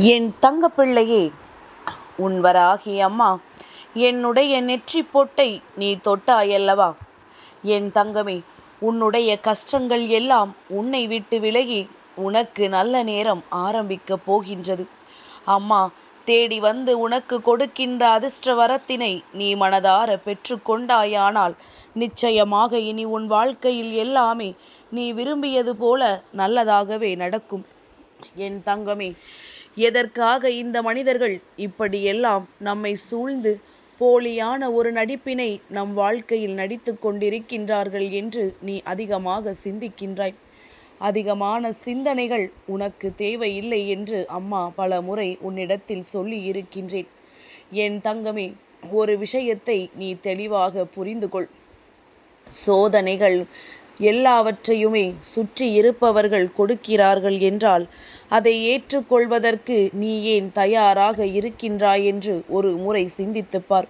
என் தங்கப்பிள்ளையே உன் வராகி அம்மா என்னுடைய நெற்றி பொட்டை நீ தொட்டாயல்லவா? என் தங்கமே உன்னுடைய கஷ்டங்கள் எல்லாம் உன்னை விட்டு விலகி உனக்கு நல்ல நேரம் ஆரம்பிக்கப் போகின்றது. அம்மா தேடி வந்து உனக்கு கொடுக்கின்ற அதிர்ஷ்ட வரத்தினை நீ மனதார பெற்றுக்கொண்டாயானால் நிச்சயமாக இனி உன் வாழ்க்கையில் எல்லாமே நீ விரும்பியது போல நல்லதாகவே நடக்கும். என் தங்கமே எதற்காக இந்த மனிதர்கள் இப்படியெல்லாம் நம்மை சூழ்ந்து போலியான ஒரு நடிப்பினை நம் வாழ்க்கையில் நடித்து கொண்டிருக்கின்றார்கள் என்று நீ அதிகமாக சிந்திக்கின்றாய். அதிகமான சிந்தனைகள் உனக்கு தேவையில்லை என்று அம்மா பல முறை உன்னிடத்தில் சொல்லி இருக்கின்றேன் என் தங்கமே ஒரு விஷயத்தை நீ தெளிவாக புரிந்து கொள் சோதனைகள் எல்லாவற்றையுமே சுற்றி இருப்பவர்கள் கொடுக்கிறார்கள் என்றால் அதை ஏற்றுக்கொள்வதற்கு நீ ஏன் தயாராக இருக்கின்றாய் என்று ஒரு முறை சிந்தித்துப் பார்.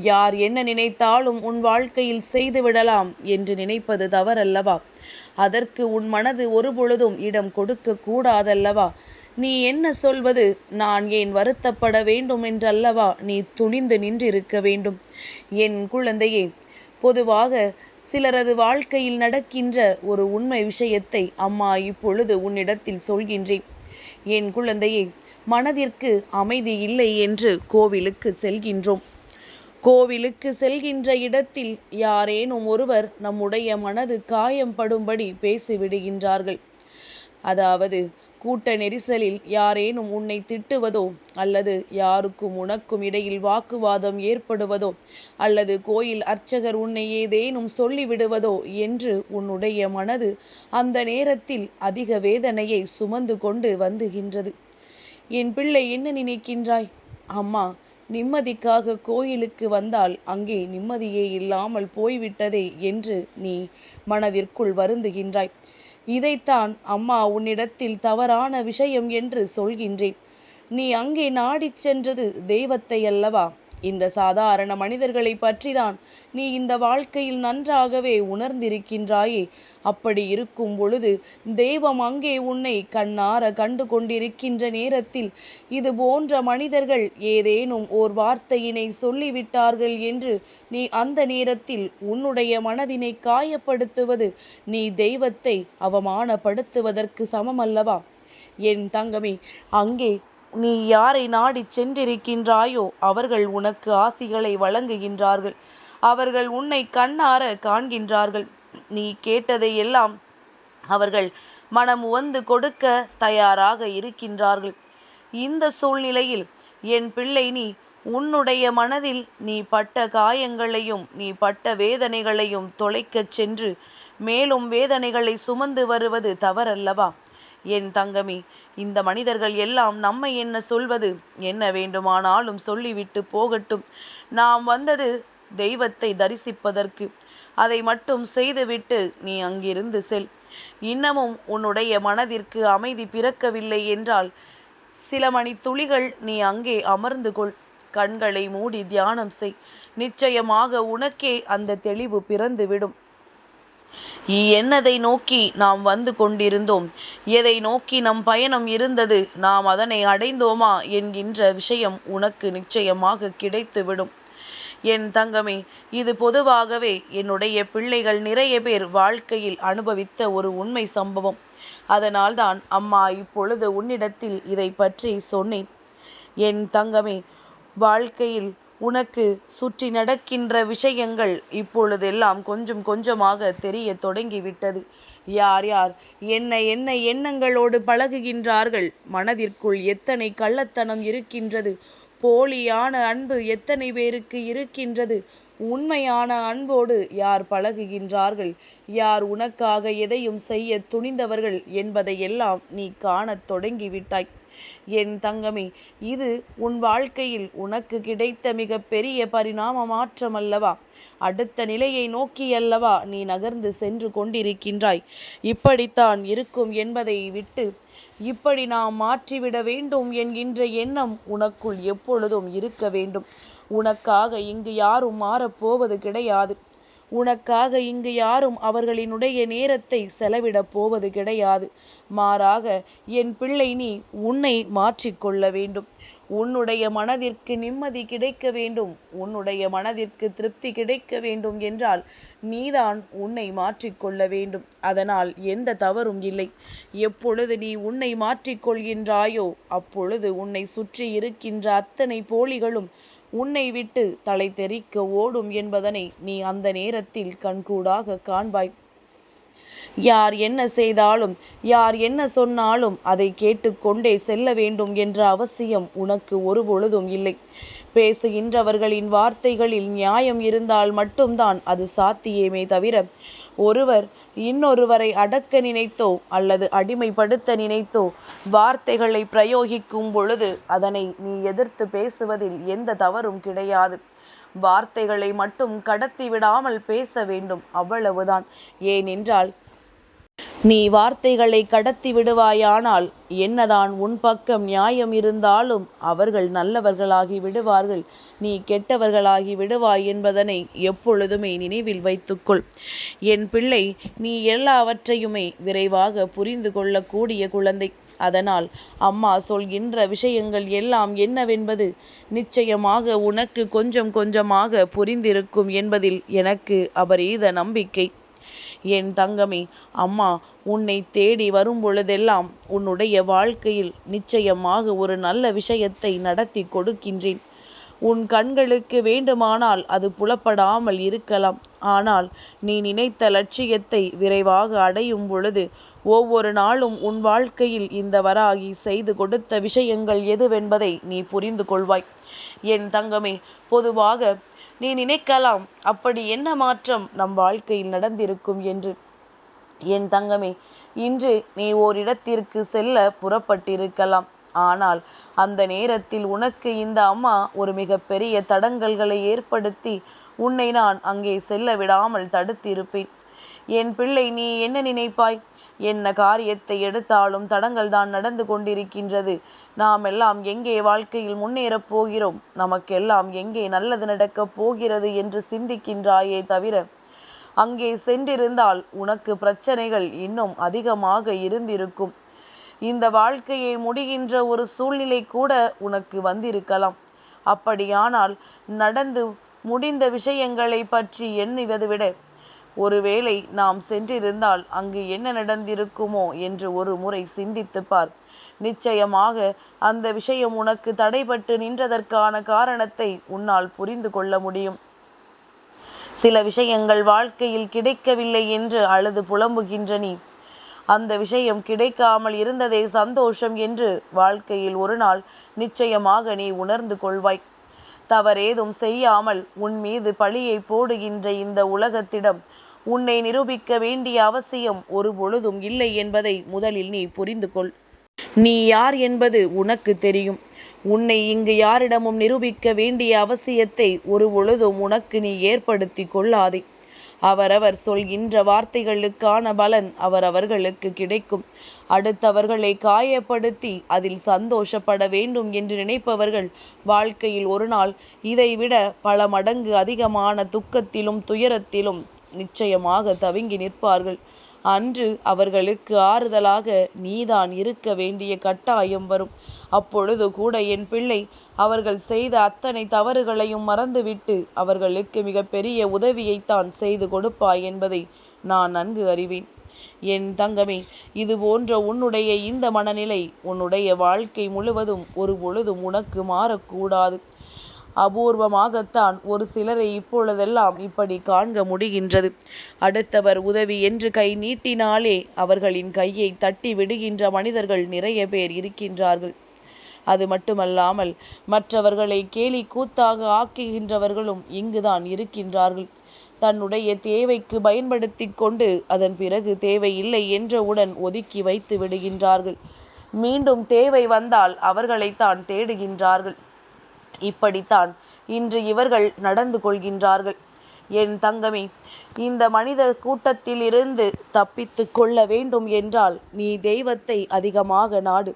யார் என்ன நினைத்தாலும் உன் வாழ்க்கையில் செய்துவிடலாம் என்று நினைப்பது தவறல்லவா? அதற்கு உன் மனது ஒருபொழுதும் இடம் கொடுக்க கூடாதல்லவா? நீ என்ன சொல்வது? நான் ஏன் வருத்தப்பட வேண்டும் என்றல்லவா? நீ துணிந்து நின்றிருக்க வேண்டும். என் குழந்தையே பொதுவாக சிலரது வாழ்க்கையில் நடக்கின்ற ஒரு உண்மை விஷயத்தை அம்மா இப்பொழுது உன்னிடத்தில் சொல்கின்றேன். என் குழந்தையை மனதிற்கு அமைதி இல்லை என்று கோவிலுக்கு செல்கின்றோம். கோவிலுக்கு செல்கின்ற இடத்தில் யாரேனும் ஒருவர் நம்முடைய மனது காயம்படும்படி பேசிவிடுகின்றார்கள். அதாவது கூட்ட நெரிசலில் யாரேனும் உன்னை திட்டுவதோ அல்லது யாருக்கும் உனக்கும் இடையில் வாக்குவாதம் ஏற்படுவதோ அல்லது கோயில் அர்ச்சகர் உன்னை ஏதேனும் சொல்லிவிடுவதோ என்று உன்னுடைய மனது அந்த நேரத்தில் அதிக வேதனையை சுமந்து கொண்டு வந்துகின்றது. என் பிள்ளை என்ன நினைக்கின்றாய்? அம்மா நிம்மதிக்காக கோயிலுக்கு வந்தால் அங்கே நிம்மதியே இல்லாமல் போய்விட்டதே என்று நீ மனதிற்குள் வருந்துகின்றாய். இதைத்தான் அம்மா உன்னிடத்தில் தவறான விஷயம் என்று சொல்கின்றேன். நீ அங்கே நாடிச் சென்றது தெய்வத்தை அல்லவா? இந்த சாதாரண மனிதர்களை பற்றிதான். நீ இந்த வாழ்க்கையில் நன்றாகவே உணர்ந்திருக்கின்றாயே. அப்படி இருக்கும் பொழுது தெய்வம் அங்கே உன்னை கண்ணார கண்டு கொண்டிருக்கின்ற நேரத்தில் இது போன்ற மனிதர்கள் ஏதேனும் ஓர் வார்த்தையினை சொல்லிவிட்டார்கள் என்று நீ அந்த நேரத்தில் உன்னுடைய மனதினை காயப்படுத்துவது நீ தெய்வத்தை அவமானப்படுத்துவதற்கு சமமல்லவா? என் தங்கமே அங்கே நீ யாரை நாடி சென்றிருக்கின்றாயோ அவர்கள் உனக்கு ஆசிகளை வழங்குகின்றார்கள். அவர்கள் உன்னை கண்ணார காண்கின்றார்கள். நீ கேட்டதை எல்லாம் அவர்கள் மனம் உவந்து கொடுக்க தயாராக இருக்கின்றார்கள். இந்த சூழ்நிலையில் என் பிள்ளை நீ உன்னுடைய மனதில் நீ பட்ட காயங்களையும் நீ பட்ட வேதனைகளையும் தொலைக்கச் சென்று மேலும் வேதனைகளை சுமந்து வருவது தவறல்லவா? என் தங்கமி இந்த மனிதர்கள் எல்லாம் நம்மை என்ன சொல்வது? என்ன வேண்டுமானாலும் சொல்லிவிட்டு போகட்டும். நாம் வந்தது தெய்வத்தை தரிசிப்பதற்கு. அதை மட்டும் செய்துவிட்டு நீ அங்கிருந்து செல். இன்னமும் உன்னுடைய மனதிற்கு அமைதி பிறக்கவில்லை என்றால் சில மணி துளிகள் நீ அங்கே அமர்ந்து கொள். கண்களை மூடி தியானம் செய். நிச்சயமாக உனக்கே அந்த தெளிவு பிறந்துவிடும். என்னதை நோக்கி நாம் வந்து கொண்டிருந்தோம்? எதை நோக்கி நம் பயணம் இருந்தது? நாம் அதனை அடைந்தோமா? என்கின்ற விஷயம் உனக்கு நிச்சயமாக கிடைத்துவிடும். என் தங்கமே இது பொதுவாகவே என்னுடைய பிள்ளைகள் நிறைய பேர் வாழ்க்கையில் அனுபவித்த ஒரு உண்மை சம்பவம். அதனால்தான் அம்மா இப்பொழுது உன்னிடத்தில் இதை பற்றி சொன்னேன். என் தங்கமே வாழ்க்கையில் உனக்கு சுற்றி நடக்கின்ற விஷயங்கள் இப்பொழுதெல்லாம் கொஞ்சம் கொஞ்சமாக தெரிய தொடங்கிவிட்டது. யார் யார்? என்ன என்ன எண்ணங்களோடு பழகுகின்றார்கள்? மனதிற்குள் எத்தனை கள்ளத்தனம் இருக்கின்றது? போலியான அன்பு எத்தனை பேருக்கு இருக்கின்றது? உண்மையான அன்போடு யார் பழகுகின்றார்கள்? யார் உனக்காக எதையும் செய்ய துணிந்தவர்கள் என்பதையெல்லாம் நீ காணத் தொடங்கிவிட்டாய். என் தங்கமே இது உன் வாழ்க்கையில் உனக்கு கிடைத்த மிக பெரிய பரிணாம மாற்றம் அல்லவா அடுத்த நிலையை நோக்கியல்லவா நீ நகர்ந்து சென்று கொண்டிருக்கின்றாய்? இப்படித்தான் இருக்கும் என்பதை விட்டு இப்படி நாம் மாற்றிவிட வேண்டும் என்கின்ற எண்ணம் உனக்குள் எப்பொழுதும் இருக்க வேண்டும். உனக்காக இங்கு யாரும் மாறப்போவது கிடையாது. உனக்காக இங்கு யாரும் அவர்களினுடைய நேரத்தை செலவிடப் போவது கிடையாது. மாறாக என் பிள்ளை நீ உன்னை மாற்றிக்கொள்ள வேண்டும். உன்னுடைய மனதிற்கு நிம்மதி கிடைக்க வேண்டும். உன்னுடைய மனதிற்கு திருப்தி கிடைக்க வேண்டும் என்றால் நீதான் உன்னை மாற்றிக்கொள்ள வேண்டும். அதனால் எந்த தவறும் இல்லை. எப்பொழுது நீ உன்னை மாற்றிக்கொள்கின்றாயோ அப்பொழுது உன்னை சுற்றி இருக்கின்ற அத்தனை போலிகளும் உன்னை விட்டு தலை தெறிக்க ஓடும் என்பதனை நீ அந்த நேரத்தில் கண்கூடாக காண்பாய். யார் என்ன செய்தாலும் யார் என்ன சொன்னாலும் அதை கேட்டுக்கொண்டே செல்ல வேண்டும் என்ற அவசியம் உனக்கு ஒரு பொழுதும் இல்லை. பேசுகின்றவர்களின் வார்த்தைகளில் நியாயம் இருந்தால் மட்டும்தான் அது சாத்தியமே தவிர ஒருவர் இன்னொருவரை அடக்க நினைத்தோ அல்லது அடிமைப்படுத்த நினைத்தோ வார்த்தைகளை பிரயோகிக்கும் பொழுது அதனை நீ எதிர்த்து பேசுவதில் எந்த தவறும் கிடையாது. வார்த்தைகளை மட்டும் கடத்தி விடாமல் பேச வேண்டும் அவ்வளவுதான். ஏனென்றால் நீ வார்த்தைகளை கடத்தி விடுவாயானால் என்னதான் உன் பக்கம் நியாயம் இருந்தாலும் அவர்கள் நல்லவர்களாகி விடுவார்கள். நீ கெட்டவர்களாகி விடுவாய் என்பதனை எப்பொழுதுமே நினைவில் வைத்துக்கொள். என் பிள்ளை நீ எல்லாவற்றையுமே விரைவாக புரிந்து கொள்ளக்கூடிய குழந்தை. அதனால் அம்மா சொல்கின்ற விஷயங்கள் எல்லாம் என்னவென்பது நிச்சயமாக உனக்கு கொஞ்சம் கொஞ்சமாக புரிந்திருக்கும் என்பதில் எனக்கு அபரீத நம்பிக்கை. என் தங்கமே அம்மா உன்னை தேடி வரும் பொழுதெல்லாம் உன்னுடைய வாழ்க்கையில் நிச்சயமாக ஒரு நல்ல விஷயத்தை நடத்தி கொடுக்கின்றேன். உன் கண்களுக்கு வேண்டுமானால் அது புலப்படாமல் இருக்கலாம். ஆனால் நீ நினைத்த லட்சியத்தை விரைவாக அடையும் பொழுது ஒவ்வொரு நாளும் உன் வாழ்க்கையில் இந்த வராகி செய்து கொடுத்த விஷயங்கள் எதுவென்பதை நீ புரிந்து கொள்வாய். என் தங்கமே பொதுவாக நீ நினைக்கலாம். அப்படி என்ன மாற்றம் நம் வாழ்க்கையில் நடந்திருக்கும் என்று? என் தங்கமே இன்று நீ ஓரிடத்திற்கு செல்ல புறப்பட்டிருக்கலாம். ஆனால் அந்த நேரத்தில் உனக்கு இந்த அம்மா ஒரு மிகப்பெரிய தடங்கல்களை ஏற்படுத்தி உன்னை நான் அங்கே செல்ல விடாமல் தடுத்திருப்பேன். என் பிள்ளை நீ என்ன நினைப்பாய்? என்ன காரியத்தை எடுத்தாலும் தடங்கள் தான் நடந்து கொண்டிருக்கின்றது. நாம் எல்லாம் எங்கே வாழ்க்கையில் முன்னேறப் போகிறோம்? நமக்கெல்லாம் எங்கே நல்லது நடக்கப் போகிறது என்று சிந்திக்கின்றாயே தவிர அங்கே சென்றிருந்தால் உனக்கு பிரச்சனைகள் இன்னும் அதிகமாக இருந்திருக்கும். இந்த வாழ்க்கையை முடிகின்ற ஒரு சூழ்நிலை கூட உனக்கு வந்திருக்கலாம். அப்படியானால் நடந்து முடிந்த விஷயங்களை பற்றி எண்ணுவது விட ஒருவேளை நாம் சென்றிருந்தால் அங்கு என்ன நடந்திருக்குமோ என்று ஒரு முறை சிந்தித்து பார். நிச்சயமாக அந்த விஷயம் உனக்கு தடைபட்டு நின்றதற்கான காரணத்தை உன்னால் புரிந்து கொள்ள முடியும். சில விஷயங்கள் வாழ்க்கையில் கிடைக்கவில்லை என்று அழுது புலம்புகின்ற நீ. அந்த விஷயம் கிடைக்காமல் இருந்ததே சந்தோஷம் என்று வாழ்க்கையில் ஒரு நாள் நிச்சயமாக நீ உணர்ந்து கொள்வாய். தவறேதும் செய்யாமல் உன் மீது பழியை போடுகின்ற இந்த உலகத்திடம் உன்னை நிரூபிக்க வேண்டிய அவசியம் ஒரு பொழுதும் இல்லை என்பதை முதலில் நீ புரிந்து கொள். நீ யார் என்பது உனக்கு தெரியும். உன்னை இங்கு யாரிடமும் நிரூபிக்க வேண்டிய அவசியத்தை ஒரு பொழுதும் உனக்கு நீ ஏற்படுத்தி கொள்ளாதே. அவரவர் சொல்கின்ற வார்த்தைகளுக்கான பலன் அவரவர்களுக்கு கிடைக்கும். அடுத்தவர்களை காயப்படுத்தி அதில் சந்தோஷப்பட வேண்டும் என்று நினைப்பவர்கள் வாழ்க்கையில் ஒரு நாள் இதைவிட பல மடங்கு அதிகமான துக்கத்திலும் துயரத்திலும் நிச்சயமாக தவிங்கி நிற்பார்கள். அன்று அவர்களுக்கு ஆறுதலாக நீதான் இருக்க வேண்டிய கட்டாயம் வரும். அப்பொழுது கூட என் பிள்ளை அவர்கள் செய்த அத்தனை தவறுகளையும் மறந்துவிட்டு அவர்களுக்கு மிகப்பெரிய உதவியைத்தான் செய்து கொடுப்பாய் என்பதை நான் நன்கு அறிவேன். என் தங்கமே இது போன்ற உன்னுடைய இந்த மனநிலை உன்னுடைய வாழ்க்கை முழுவதும் ஒரு பொழுதும் உனக்கு மாறக்கூடாது. அபூர்வமாகத்தான் ஒரு சிலரை இப்பொழுதெல்லாம் இப்படி காண்க முடிகின்றது. அடுத்தவர் உதவி என்று கை நீட்டினாலே அவர்களின் கையை தட்டி விடுகின்ற மனிதர்கள் நிறைய பேர் இருக்கின்றார்கள். அது மட்டுமல்லாமல் மற்றவர்களை கேலி கூத்தாக ஆக்குகின்றவர்களும் இங்குதான் இருக்கின்றார்கள். தன்னுடைய தேவைக்கு பயன்படுத்தி கொண்டு அதன் பிறகு தேவையில்லை என்றவுடன் ஒதுக்கி வைத்து விடுகின்றார்கள். மீண்டும் தேவை வந்தால் அவர்களைத்தான் தேடுகின்றார்கள். இப்படித்தான் இன்று இவர்கள் நடந்து கொள்கின்றார்கள். என் தங்கமே இந்த மனித கூட்டத்தில் இருந்து தப்பித்து கொள்ள வேண்டும் என்றால் நீ தெய்வத்தை அதிகமாக நாடு.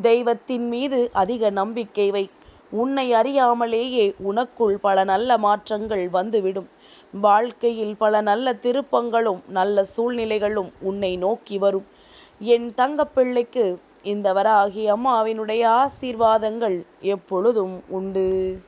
தெய்வத்தின் மீது அதிக நம்பிக்கை வை. உன்னை அறியாமலேயே உனக்குள் பல நல்ல மாற்றங்கள் வந்துவிடும். வாழ்க்கையில் பல நல்ல திருப்பங்களும் நல்ல சூழ்நிலைகளும் உன்னை நோக்கி வரும். என் தங்கப்பிள்ளைக்கு இந்த வராகி அம்மாவினுடைய ஆசீர்வாதங்கள் எப்பொழுதும் உண்டு.